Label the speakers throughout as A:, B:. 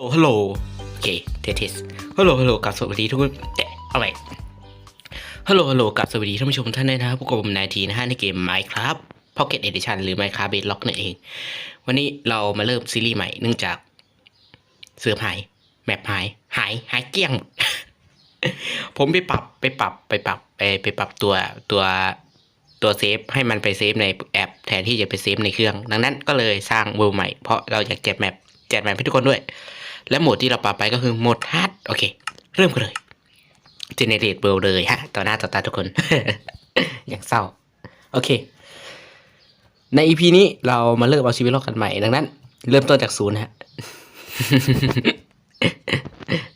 A: โอ้ฮัลโหลโอเคเทสเทสฮัลโหลฮัลโหลกับสวัสดีทุกคนเอ๊ะเอาใหม่ฮัลโหลฮัลโหลกับสวัสดีท่านผู้ชมท่านด้วยนะครับพวกผมนายทีนะฮะในเกม Minecraft Pocket Edition หรือ Minecraft Bedrock นั่นเอง วันนี้เรามาเริ่มซีรีส์ใหม่เนื่องจาก เสือหายแมปหาย หายหายเกลี้ยง ผมไปปรับไปปรับไปปรับไปไปปรับตัวตัวตัวเซฟให้มันไปเซฟในแอปแทนที่จะไปเซฟในเครื่อง ดังนั้นก็เลยสร้างเวอร์ใหม่เพราะเราอยากแจกแมปแจกแมปให้ทุกคนด้วย และโหมดที่เราปรับไปก็คือโหมดฮาร์ดโอเค เริ่มกันเลย Generate World เลยฮะ ต่อหน้าต่อตาทุกคน อย่างเศร้า โอเค ใน EP นี้เรามาเริ่มเอาชีวิตรอดกันใหม่ ดังนั้น เริ่มต้นจากศูนย์ฮะ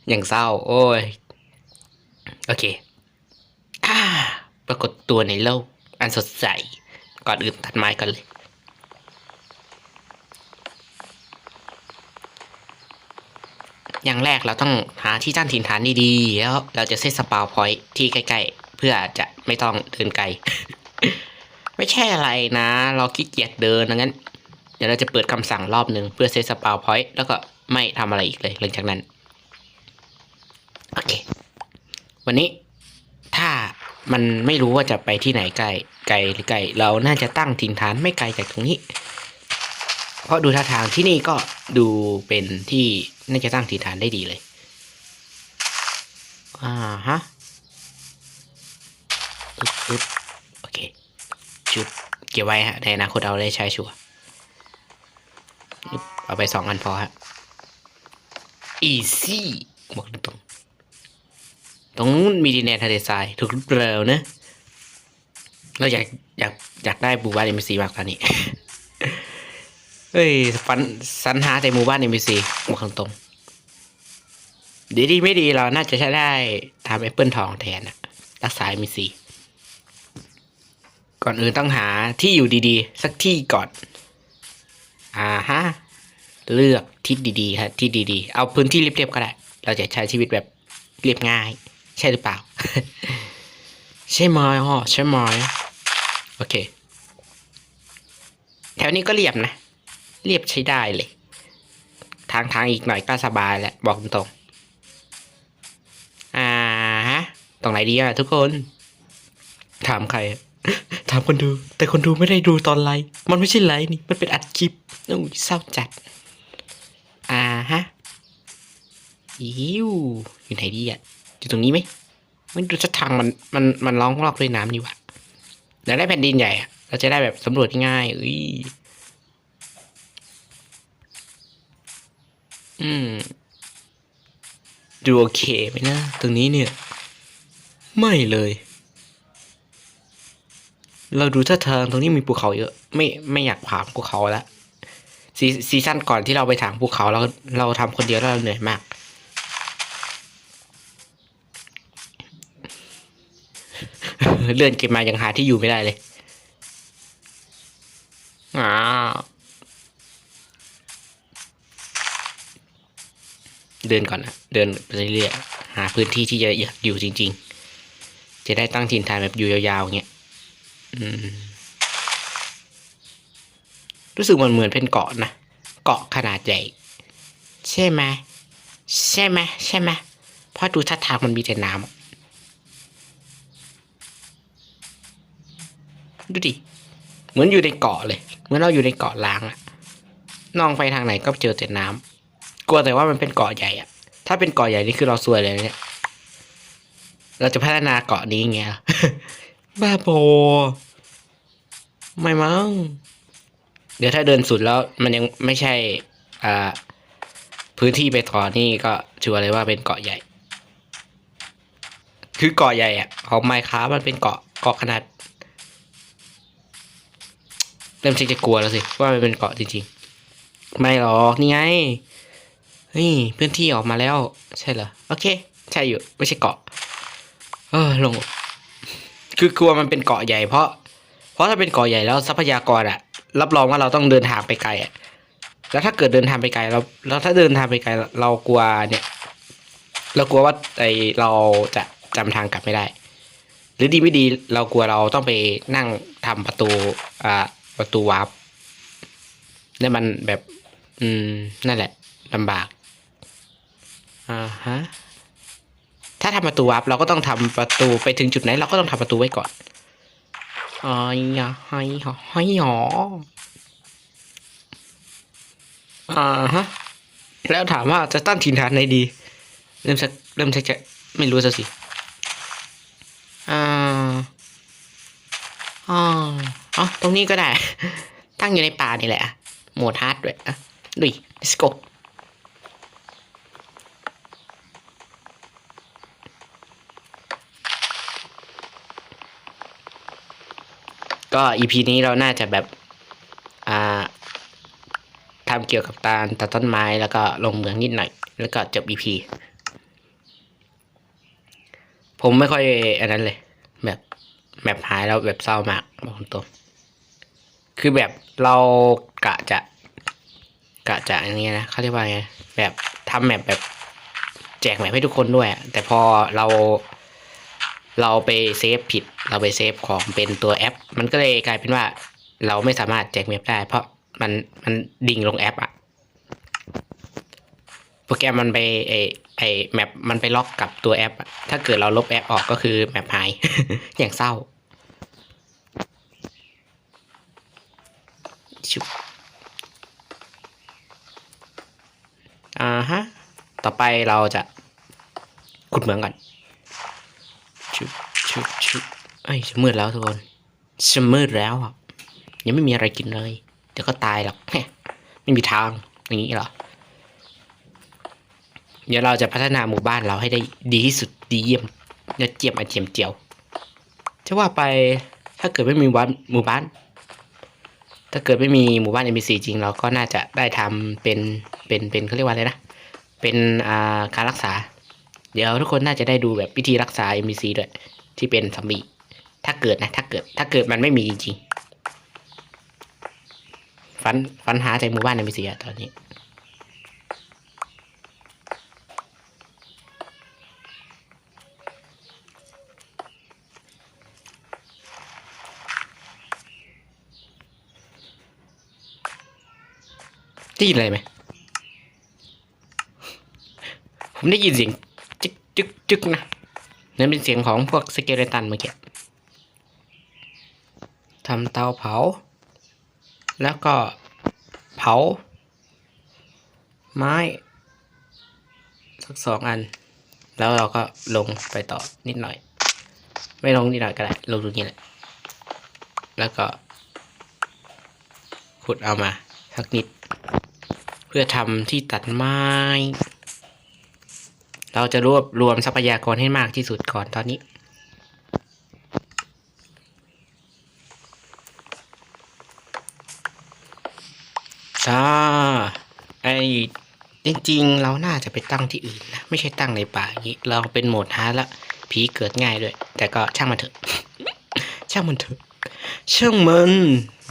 A: อย่างเศร้า โอ้ย โอเคปรากฏตัวในโลก อันสดใส ก่อนอื่นตัดไม้กันเลย อย่างแรกเราต้องหาที่ตั้งถิ่นฐานดีๆ แล้วเราจะเซตสปาวพอยท์ที่ใกล้ๆ เพื่อจะไม่ต้องเดินไกล ไม่ใช่อะไรนะ เราขี้เกียจเดินดังนั้น เดี๋ยวเราจะเปิดคำสั่งรอบหนึ่งเพื่อเซตสปาวพอยต์แล้วก็ไม่ทำอะไรอีกเลยหลังจากนั้น โอเค วันนี้ถ้ามันไม่รู้ว่าจะไปที่ไหนไกลไกลหรือไกล เราน่าจะตั้งถิ่นฐานไม่ไกลจากตรงนี้ เพราะดูท่าทางที่นี่ก็ดูเป็นที่น่าจะตั้งถิ่นฐานได้ดีเลย อ่าฮะอึ๊บอึ๊บโอเคจุดเก็บไว้ฮะในอนาคตเอาได้ใช้ชัวร์เอาไปสองอันพอฮะ easy บอกตรงตรงนู้นมีดินแดนทะเลทรายถูกเปล่านะเราอยากอยากอยากได้หมู่บ้าเอ็มซีมากตอนนี้ เฮ้ยฟันสรรหาแต่หมู่บ้านเอ็มซีบอกตรงๆดีดีไม่ดีเราน่าจะใช้ได้ทำแอปเปิลทองแทนอะรักษาเอ็มซีก่อนอื่นต้องหาที่อยู่ดีๆ สักที่ก่อน อ่าฮะ เลือกทิศดีๆครับที่ดีๆ เอาพื้นที่เรียบๆก็ได้ เราจะใช้ชีวิตแบบเรียบง่าย ใช่หรือเปล่า ใช่ไหมอ๋อใช่ไหมโอเค แถวนี้ก็เรียบนะ เรียบใช้ได้เลย ทางทางอีกหน่อยก็สบายแหละบอกตรงๆอ่าฮะตรงไหนดีอะทุกคน ถามใคร ถามคนดู แต่คนดูไม่ได้ดูตอนไลฟ์มันไม่ใช่ไลฟ์นี่ มันเป็นอัดคลิปโอ้ยเศร้าจัด อ่าฮะอิวอยู่ไหนดีอะอยู่ตรงนี้ไหมมันดูจะทางมันมันมันร้องลอกด้วยน้ำนี่วะเดี๋ยวได้แผ่นดินใหญ่เราจะได้แบบสำรวจง่ายอุ้ย อืม ดูโอเคไหมนะ ตรงนี้เนี่ย ไม่เลย เราดูท่าทางตรงนี้มีภูเขาเยอะ ไม่ไม่อยากผ่านภูเขาแล้วซีซีซั่นก่อนที่เราไปถางภูเขาเราเราทำคนเดียวแล้วเราเหนื่อยมาก เลื่อนเกมมายังหาที่อยู่ไม่ได้เลยอ้าว เดินก่อนนะเดินไปเรื่อยๆหาพื้นที่ที่จะอยากอยู่จริง ๆ จะได้ตั้งถิ่นฐานแบบอยู่ยาวๆเงี้ยรู้สึกมันเหมือนเป็นเกาะนะเกาะขนาดใหญ่ ใช่ไหมใช่ไหมใช่ไหมเพราะดูท่าทางมันมีแต่น้ำดูดิเหมือนอยู่ในเกาะเลย เหมือนเราอยู่ในเกาะล้างอะนองไปทางไหนก็เจอแต่น้ำ กลัวแต่ว่ามันเป็นเกาะใหญ่อะถ้าเป็นเกาะใหญ่นี่คือเราซวยเลยเนี่ย เราจะพัฒนาเกาะนี้ไงบ้าโบไม่มั้ง เดี๋ยวถ้าเดินสุดแล้วมันยังไม่ใช่ อ่า พื้นที่ไปถอนนี่ก็ชัวร์เลยว่าเป็นเกาะใหญ่ คือเกาะใหญ่อะของไมค้ามันเป็นเกาะเกาะขนาด เริ่มจะกลัวแล้วสิว่ามันเป็นเกาะจริงๆ ไม่หรอกนี่ไง เฮ้ยพื้นที่ออกมาแล้ว ใช่เหรอโอเค ใช่อยู่ไม่ใช่เกาะ เออลง คือกลัวมันเป็นเกาะใหญ่เพราะ เพราะถ้าเป็นเกาะใหญ่แล้วทรัพยากรอะรับรองว่าเราต้องเดินทางไปไกลอะแล้วถ้าเกิดเดินทางไปไกลเราแล้วถ้าเดินทางไปไกลเรากลัวเนี่ย เรากลัวว่าไอเราจะจำทางกลับไม่ได้ หรือดีไม่ดีเรากลัวเราต้องไปนั่งทำประตูอ่าประตูวาร์ปแล้วมันแบบ อืมนั่นแหละลำบาก ฮะถ้าทำประตูวับเราก็ต้องทำประตูไปถึงจุดไหนเราก็ต้องทำประตูไว้ก่อนอ๋อยะไฮหอไฮหออ่าฮะแล้วถามว่าจะตั้งถิ่นฐานไหนดี เริ่มสักเริ่มชักจะไม่รู้ซะสิอ่าอ๋ออ๋อตรงนี้ก็ได้ ตั้งอยู่ในป่านี่แหละโหมดฮาร์ดด้วยอะดุย let's go ก็อีพีนี้เราน่าจะแบบ อ่าทำเกี่ยวกับการตัดต้นไม้แล้วก็ลงเหมืองนิดหน่อย แล้วก็จบอีพีผมไม่ค่อยอันนั้นเลย แบบแบบหายแล้วแบบเศร้ามากบอกตรงคือแบบเรากะจะ กะจะอย่างเงี้ยนะเขาเรียกว่าไงแบบทำแมปแบบแจกแมปให้ทุกคนด้วยแต่พอเรา เราไปเซฟผิด เราไปเซฟของเป็นตัวแอป มันก็เลยกลายเป็นว่า เราไม่สามารถแจกแมปได้ เพราะมันมันดิ่งลงแอปอะโปรแกรมมันไปไอไอแมปมันไปล็อกกับตัวแอป ถ้าเกิดเราลบแอปออกก็คือแมปหาย อย่างเศร้าชุบอ่าฮะ ต่อไปเราจะขุดเหมืองก่อน ชุบชุบชุบเอ้จะมืดแล้วทุกคนจะมืดแล้วอะยังไม่มีอะไรกินเลย เดี๋ยวก็ตายหรอกไม่มีทางอย่างนี้หรอเดี๋ยวเราจะพัฒนาหมู่บ้านเราให้ได้ดีที่สุดดีเยี่ยมยอดเยี่ยมอาเจียมเจียวจะว่าไปถ้าเกิดไม่มีวัดหมู่บ้าน ถ้าเกิดไม่มีหมู่บ้าน NPC จริงเราก็น่าจะได้ทำเป็นเป็นเป็นเขาเรียกว่าอะไรนะ เป็นอ่าการรักษา เดี๋ยวทุกคนน่าจะได้ดูแบบวิธีรักษา NPC ด้วย ที่เป็นซอมบี้ถ้าเกิดนะ ถ้าเกิด ถ้าเกิดมันไม่มีจริงๆฟันฟันหาใจหมู่บ้าน NPC อะตอนนี้ได้ยินอะไรไหม ผมได้ยินเสียง จึกจึกนะนั่นเป็นเสียงของพวกสเกเลตันเมื่อกี้ทำเตาเผา แล้วก็เผา ไม้ สักสองอัน แล้วเราก็ลงไปต่อนิดหน่อย ไม่ลงนิดหน่อยก็ได้ลงตรงนี้แหละ แล้วก็ ขุดเอามาสักนิด เพื่อทำที่ตัดไม้ เราจะรวบรวมทรัพยากรให้มากที่สุดก่อนตอนนี้ อ่า ไอจริง ๆ เราน่าจะไปตั้งที่อื่นนะ ไม่ใช่ตั้งในป่าอย่างนี้ เราเป็นโหมดฮาร์ดละ ผีเกิดง่ายด้วย แต่ก็ช่างมันเถอะ ช่างมันเถอะ ช่างมัน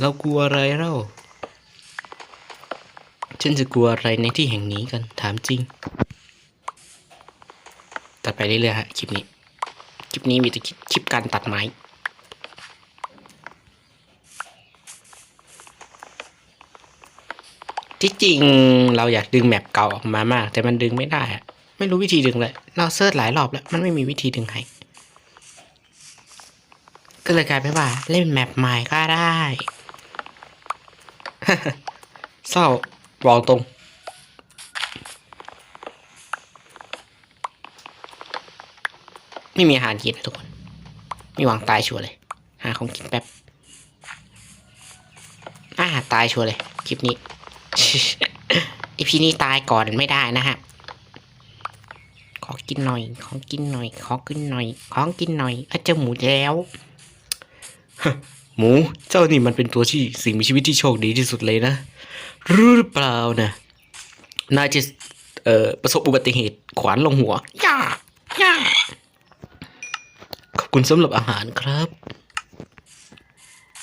A: เรากลัวอะไรเล่าฉันจะกลัวอะไรในที่แห่งนี้กัน ถามจริง เรื่อยๆฮะคลิปนี้ คลิปนี้มีแต่คลิปคลิปการตัดไม้ที่จริงเราอยากดึงแมปเก่าออกมามาก แต่มันดึงไม่ได้อะไม่รู้วิธีดึงเลย เราเซิร์ชหลายรอบแล้ว มันไม่มีวิธีดึงให้ก็เลยกลายเป็นว่า เล่นแมปใหม่ก็ได้เศร้าบอกตรง ไม่มีอาหารกินนะทุกคนมีหวังตายชัวร์เลย หาของกินแป๊บอ่าตายชัวร์เลย คลิปนี้อีพีนี้ตายก่อนไม่ได้นะฮะ ขอกินหน่อย ของกินหน่อย ขอกินหน่อย ของกินหน่อยอาเจอหมูแล้วหมู เจ้านี่มันเป็นตัวที่สิ่งมีชีวิตที่โชคดีที่สุดเลยนะรู้หรือเปล่านะนายจะประสบอุบัติเหตุขวานลงหัวย่าย่า คุณสำหรับอาหารครับ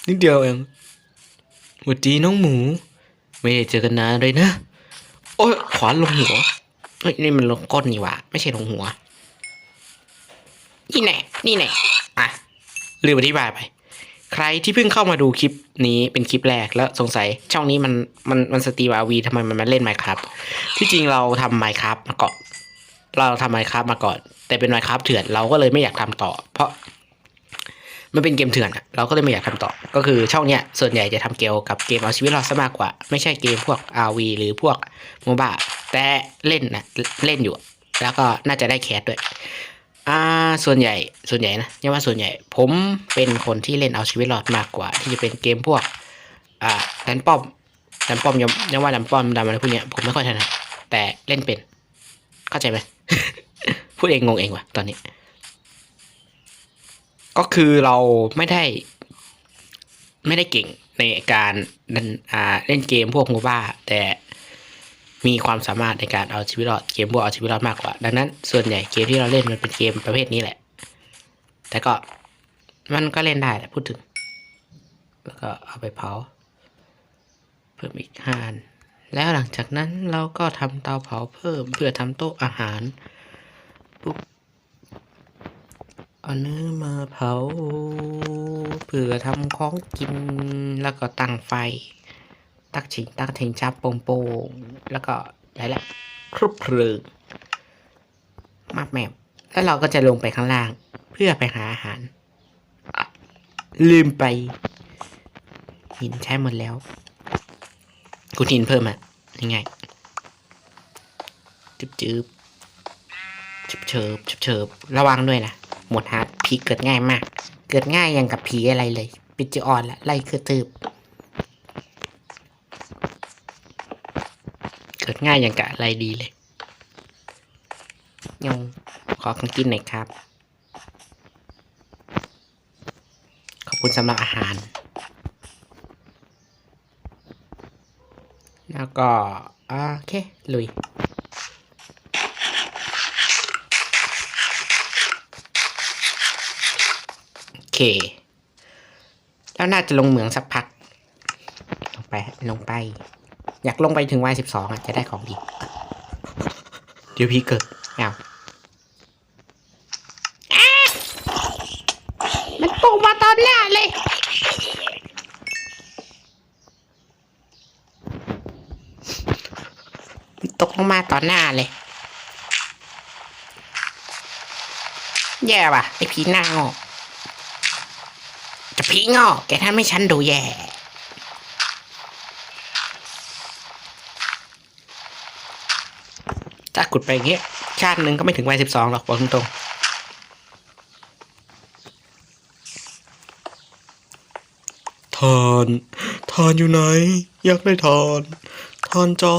A: นิดเดียวเองสวัสดีน้องหมู ไม่ได้เจอกันนานเลยนะ โอ้ยขวานลงหัวเฮ้ยนี่มันลงก้นนี่หว่าไม่ใช่ลงหัว นี่แน่นี่แน่อะลืมอธิบายไป ใครที่เพิ่งเข้ามาดูคลิปนี้เป็นคลิปแรกแล้วสงสัย ช่องนี้มันมันมันสตรีมอาวีทำไมมันมาเล่นไมครับที่จริงเราทำไมครับมาก่อนเราทำไมครับมาก่อน แต่เป็นไมครับเถื่อนเราก็เลยไม่อยากทำต่อ เพราะมันเป็นเกมเถื่อนเราก็เลยไม่อยากทำต่อ ก็คือช่องเนี้ยส่วนใหญ่จะทำเกี่ยวกับเกมเอาชีวิตรอดซะมากกว่า ไม่ใช่เกมพวก RV หรือพวกโมบ้าแต่เล่นนะเล่นอยู่ แล้วก็น่าจะได้แคสด้วยอ่าส่วนใหญ่ส่วนใหญ่นะยังว่าส่วนใหญ่ ผมเป็นคนที่เล่นเอาชีวิตรอดมากกว่า ที่จะเป็นเกมพวกอ่าดันป้อมดันป้อมยังยังว่าดันป้อมดันอะไรพวกเนี้ยผมไม่ค่อยถนัดแต่เล่นเป็น เข้าใจไหม พูดเองงงเองว่ะตอนนี้ ก็คือเราไม่ได้ ไม่ได้เก่งในการดันอ่าเล่นเกมพวกโมบ้า แต่มีความสามารถในการเอาชีวิตรอดเกมพวกเอาชีวิตรอดมากกว่า ดังนั้น ส่วนใหญ่เกมที่เราเล่นมันเป็นเกมประเภทนี้แหละ แต่ก็มันก็เล่นได้แหละพูดถึง แล้วก็เอาไปเผา เพิ่มอีกห้าอันแล้วหลังจากนั้นเราก็ทำเตาเผาเพิ่มเพื่อทำโต๊ะอาหาร ปุ๊บเอาเนื้อมาเผาเพื่อทำของกินแล้วก็ตั้งไฟ ตักฉิงตักเทงชับโป่งโป่งแล้วก็ได้แหละครุบเพลิงมากแมบแล้วเราก็จะลงไปข้างล่าง เพื่อไปหาอาหาร ลืมไป หินใช้หมดแล้วกูหินเพิ่มอะยังไงจึบจึบ เฉิบเฉิบระวังด้วยนะหมดฮาร์ดผีเกิดง่ายมาก เกิดง่ายยังกับผีอะไรเลยปิดจออนละไล่คือตืบเกิดง่ายอย่างกับอะไรดีเลยยงขอของกินหน่อยครับ ขอบคุณสำหรับอาหาร แล้วก็ โอเค ลุย เคแล้วน่าจะลงเหมืองสักพัก ลงไปลงไป อยากลงไปถึงวัยสิบสองอะจะได้ของดี เดี๋ยวพี่เกิดเอาอะมันตกมาตอนหน้าเลยตกลงมาต่อหน้าเลย แย่ว่ะไอผีหน้างอก ผีงอกแกทำให้ฉันดูแย่ ถ้าขุดไปอย่างเงี้ย ชาติหนึ่งก็ไม่ถึงวัยสิบสองหรอกบอกตรงๆทานทานอยู่ไหน อยากได้ทานทานจอ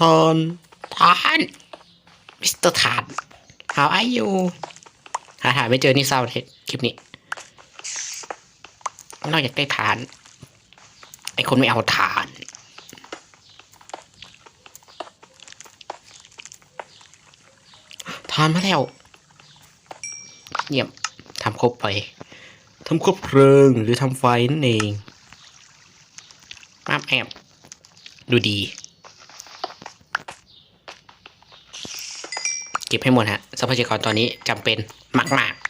A: ทานทานมิสเตอร์ทาน how are you หาหาไม่เจอนี่เศร้าเลยคลิปนี้ นอกจากได้ทาน ไอคนไม่เอาทานทานมาแล้วเยี่ยมทำครบไปทำครบเพลิงหรือทำไฟนั่นเองมาแอบดูดี เก็บให้หมดฮะทรัพยากรตอนนี้จำเป็นมาก ๆ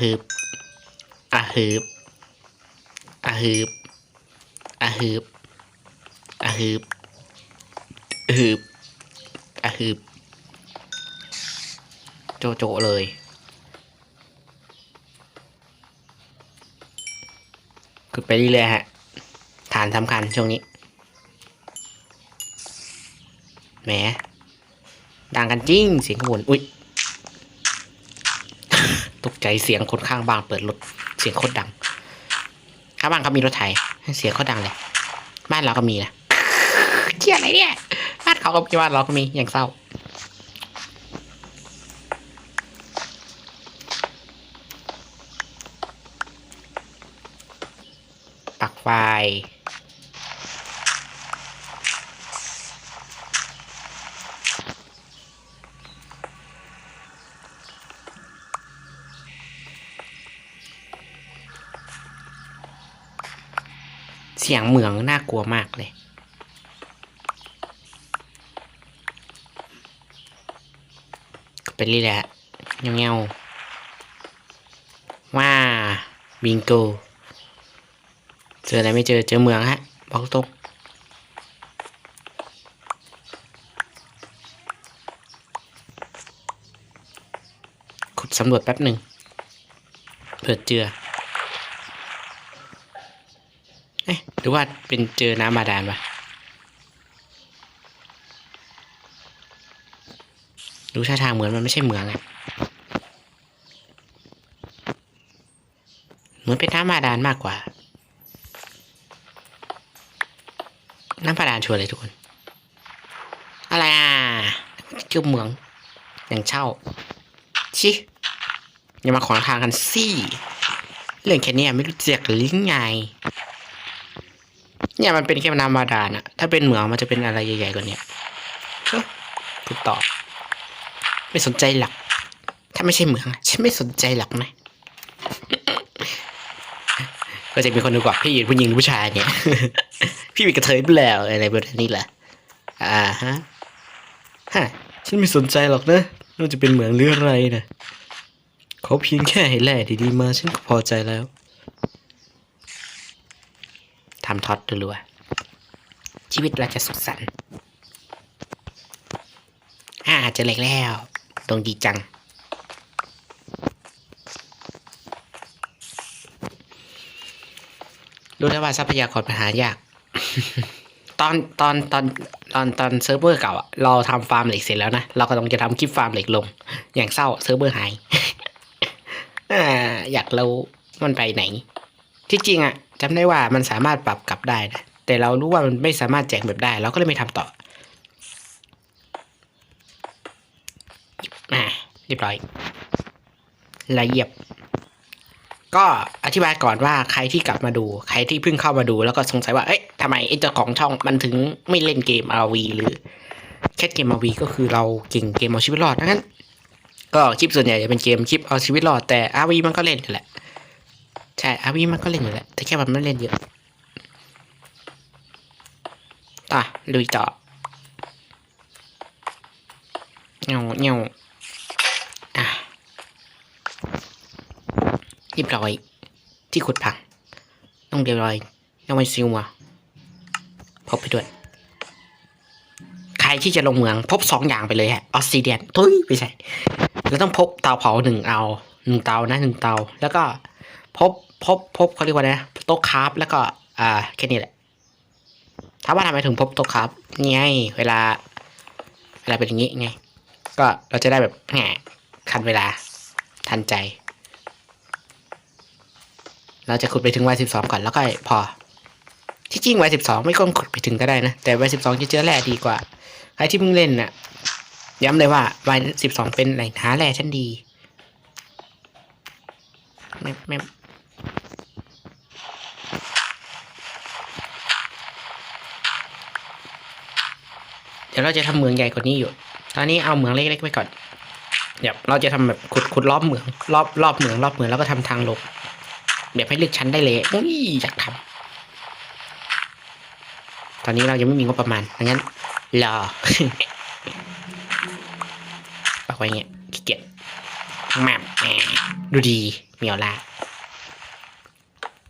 A: ฮึบอะฮึบอะฮึบอะฮึบอะฮึบอะฮึบอะฮึบโจโจเลยขุดไปเรื่อยๆฮะ ฐานสำคัญช่วงนี้ แหมดังกันจริงเสียงขบวน อุ๊ย ใจเสียงคนข้างบ้านเปิดรถเสียงโคตรดัง ข้างบ้านเขามีรถไถเสียงโคตรดังเลย บ้านเราก็มีนะเชี่ยอะไรเนี่ยบ้านเขาก็มีบ้านเราก็มีอย่างเศร้าปักไฟ เสียงเหมืองน่ากลัวมากเลย ไปเรื่อยๆฮะเงี้ยวเงี้ยวๆว้าบิงโกเจออะไรไม่เจอเจอเมืองฮะบอกตรงขุดสำรวจแป๊บหนึ่งเผื่อเจอ เอ๊ะ หรือว่าเป็นเจอน้ำบาดาลปะดูท่าทางเหมือนมันไม่ใช่เหมืองอะเหมือนเป็นน้ำบาดาลมากกว่า น้ำบาดาลชัวร์เลยทุกคน อะไรอะคือเหมือง อย่างเช่า ชิอย่ามาขวางทางกันสิ เรื่องแค่นี้ไม่รู้จักหรือไง เนี่ยมันเป็นแค่น้ำบาดาลอะถ้าเป็นเหมืองมันจะเป็นอะไรใหญ่ๆกว่านี้เฮ้ยกูตอบไม่สนใจหรอกถ้าไม่ใช่เหมืองฉันไม่สนใจหรอกนะก็จะมีคนดูกว่าพี่ผู้หญิงผู้ชายเนี่ย พี่เป็นกระเทยเปล่าอะไรแบบนี้แหละอ่าฮะฮะฉันไม่สนใจหรอกนะไม่ว่าจะเป็นเหมืองหรืออะไรนะเขาเพียงแค่ให้แร่ดีๆมาฉันก็พอใจแล้ว ทำท็อตรัวๆชีวิตเราจะสุขสันต์อ่าเจอเล็กแล้วตรงดีจัง รู้ได้ว่าทรัพยากรปัญหายาก ตอนตอนตอนตอนตอนเซิร์ฟเวอร์เก่าอะเราทำฟาร์มเหล็กเสร็จแล้วนะ เราก็ต้องจะทำคลิปฟาร์มเหล็กลง อย่างเศร้าเซิร์ฟเวอร์หาย อ่า อยากรู้มันไปไหน ที่จริงอะ จำได้ว่ามันสามารถปรับกลับได้นะแต่เรารู้ว่ามันไม่สามารถแจกแบบได้ เราก็เลยไม่ทำต่ออ่าเรียบร้อยละเอียบ ก็อธิบายก่อนว่าใครที่กลับมาดู ใครที่เพิ่งเข้ามาดูแล้วก็สงสัยว่า เอ๊ะทำไมไอ้เจ้าของช่องมันถึงไม่เล่นเกม RV หรือแค่เกม RV ก็คือเราเก่งเกมเอาชีวิตรอดงนั้น ก็คลิปส่วนใหญ่จะเป็นเกมคลิปเอาชีวิตรอดแต่ RV มันก็เล่นแหละ ใช่ RV มันก็เล่นอยู่แหละแต่แค่มันไม่เล่นเยอะอะลุยต่อเงาเงาอะเรียบร้อย ที่ขุดพังต้องเรียบร้อยยังไม่ซิวมาพบไปด้วย ใครที่จะลงเมืองพบสองอย่างไปเลยฮะออสซิเดียนทุยไม่ใช่แล้วต้องพบเตาเผาหนึ่งเอาหนึ่งเตานะหนึ่งเตา แล้วก็พบ พบพบเขาเรียกว่าไงนะโต๊ะคราฟแล้วก็อ่าแค่นี้แหละถามว่าทำไมถึงพบโต๊ะคราฟนี่ไงเวลาเวลาเป็นอย่างนี้ไงก็เราจะได้แบบแหมคันเวลาทันใจ เราจะขุดไปถึงวัยสิบสองก่อนแล้วก็พอ ที่จริงวัยสิบสองไม่ต้องขุดไปถึงก็ได้นะ แต่วัยสิบสองจะเจอแร่ดีกว่าใครที่เพิ่งเล่นน่ะย้ำเลยว่าวัยสิบสองเป็นแหล่งหาแร่ชั้นดีไม่ไม่ ดี๋ยวเราจะทำเมืองใหญ่กว่านี้อยู่ ตอนนี้เอาเมืองเล็กๆไปก่อน เดี๋ยวเราจะทำแบบขุดขุดรอบเมืองรอบรอบเมืองรอบเมืองแล้วก็ทำทางลงแบบให้เลือกชั้นได้เลยอุ้ยอยากทำตอนนี้เรายังไม่มีงบประมาณดังนั้นรอปักไว้เงี้ยขี้เกียจแมปแหมดูดีเมียวละ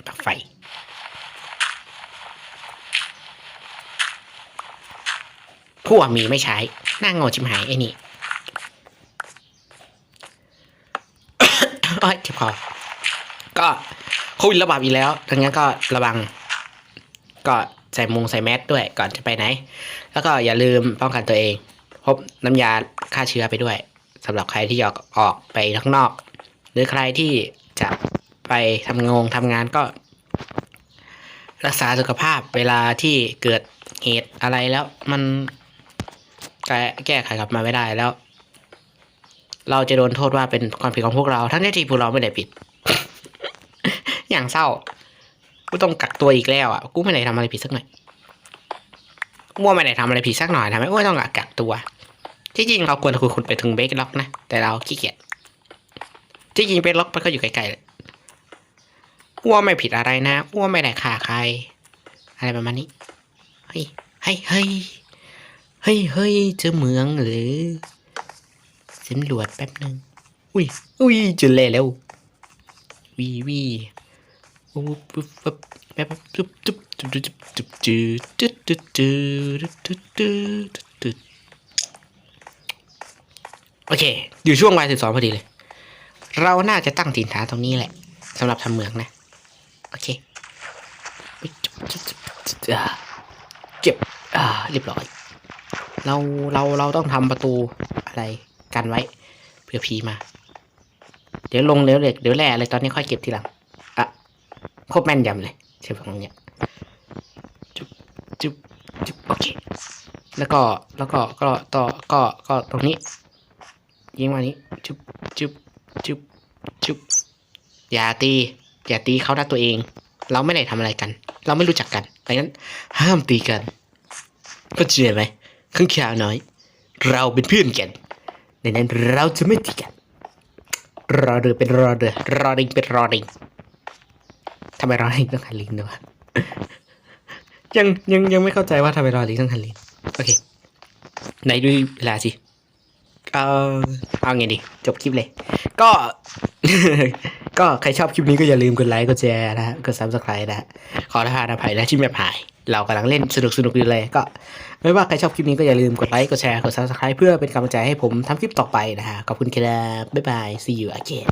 A: ปักไฟ พวกมีไม่ใช้หน้าโง่ชิมหายไอ้นี่โอ้ยเจ็บคอก็โควิดระบาดอีกแล้วดังนั้นก็ระวัง ก็ใส่มุงใส่แมสด้วยก่อนจะไปไหน แล้วก็อย่าลืมป้องกันตัวเอง พบน้ำยาฆ่าเชื้อไปด้วยสำหรับใครที่อยากออกไปข้างนอก หรือใครที่จะไปทำงงทำงานก็ รักษาสุขภาพเวลาที่เกิดเหตุอะไรแล้วมัน แก้แก้ไขกลับมาไม่ได้แล้ว เราจะโดนโทษว่าเป็นความผิดของพวกเราทั้งที่พวกเราไม่ได้ผิด อย่างเศร้า กูต้องกักตัวอีกแล้วอะ กูไม่ได้ทำอะไรผิดสักหน่อยกูว่าไม่ได้ทำอะไรผิดสักหน่อยทำไมกูต้องกักตัว ที่จริงเราควรคุยคุณไปถึงเบรกล็อกนะ แต่เราขี้เกียจ ที่จริงเบรกล็อกมันก็อยู่ไกลๆเลยกูว่าไม่ผิดอะไรนะกูว่าไม่ได้ฆ่าใคร อะไรประมาณนี้ เฮ้ย เฮ้ยเฮ้ย เฮ้ยเฮ้ยเจอเมืองหรือสำรวจแป๊บหนึ่งอุ้ยอุ้ยเจอแล้ววีวีปุ๊บปุ๊บปุ๊บแป๊บจุ๊บจุ๊บจุ๊บจุ๊บจุ๊บจุ๊บจุ๊บจุ๊บจุ๊บจุ๊บจุ๊บจุบโอเค อยู่ช่วงวัยสิบสองพอดีเลย เราน่าจะตั้งถิ่นฐานตรงนี้แหละสำหรับทำเมืองนะ โอเคเก็บอ่าเรียบร้อย เราเราเราต้องทำประตูอะไรกันไว้เพื่อพีมา เดี๋ยวลงเดี๋ยวเหล็กเดี๋ยวแร่อะไรตอนนี้ค่อยเก็บทีหลังอะโคตรแม่นยำเลยใช่ไหมเนี่ยจุ๊บจุ๊บจุ๊บโอเคแล้วก็แล้วก็ก็ต่อก็ก็ตรงนี้ ยิงมานี้จุ๊บจุ๊บจุ๊บจุ๊บอย่าตี อย่าตีเขาหน้าตัวเอง เราไม่ได้ทำอะไรกัน เราไม่รู้จักกันดังนั้น ห้ามตีกันเข้าใจไหม ข้างข่าวน้อย เราเป็นเพื่อนกันดังนั้นเราจะไม่ตีกัน รอเรือเป็นรอเรือรอริงเป็นรอริงทำไมรอริงต้องหันลิงด้วยยังยังยังไม่เข้าใจว่าทำไมรอลิงต้องหันลิงโอเคไหนดูเวลาสิเออเอาไงดีจบคลิปเลย ก็ ก็ใครชอบคลิปนี้ก็อย่าลืมกดไลค์กดแชร์นะฮะกดซับสไครต์นะฮะขอทานอภัยนะที่แบบหาย เรากำลังเล่นสนุกสนุกอยู่เลย ก็ไม่ว่าใครชอบคลิปนี้ก็อย่าลืมกดไลค์ กดแชร์ กด subscribe เพื่อเป็นกำลังใจให้ผมทำคลิปต่อไปนะฮะ ขอบคุณครับบ๊ายบาย see you again